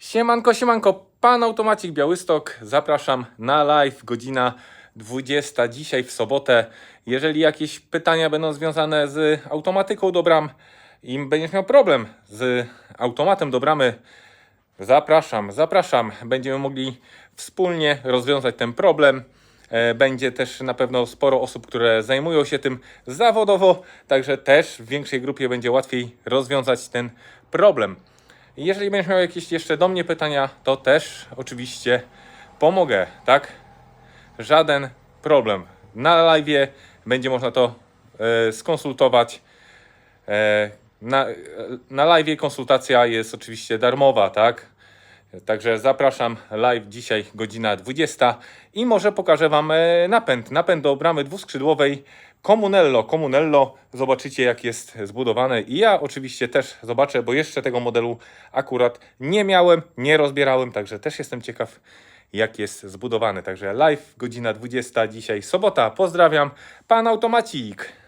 Siemanko, siemanko, pan Automacik Białystok. Zapraszam na live, godzina 20 dzisiaj w sobotę. Jeżeli jakieś pytania będą związane z automatyką do bram i będziesz miał problem z automatem do bramy, zapraszam, zapraszam. Będziemy mogli wspólnie rozwiązać ten problem. E, Będzie też na pewno sporo osób, które zajmują się tym zawodowo, także też w większej grupie będzie łatwiej rozwiązać ten problem. Jeżeli będziesz miał jakieś jeszcze do mnie pytania, to też oczywiście pomogę, tak? Żaden problem. Na live będzie można to e, skonsultować. E, na, e, na live konsultacja jest oczywiście darmowa, tak? Także zapraszam live dzisiaj godzina 20 i może pokażę Wam e, napęd. Napęd do bramy dwuskrzydłowej Comunello. Comunello, zobaczycie jak jest zbudowane i ja oczywiście też zobaczę, bo jeszcze tego modelu akurat nie miałem, nie rozbierałem, także też jestem ciekaw jak jest zbudowany. Także live godzina 20 dzisiaj sobota. Pozdrawiam, pan Automacik.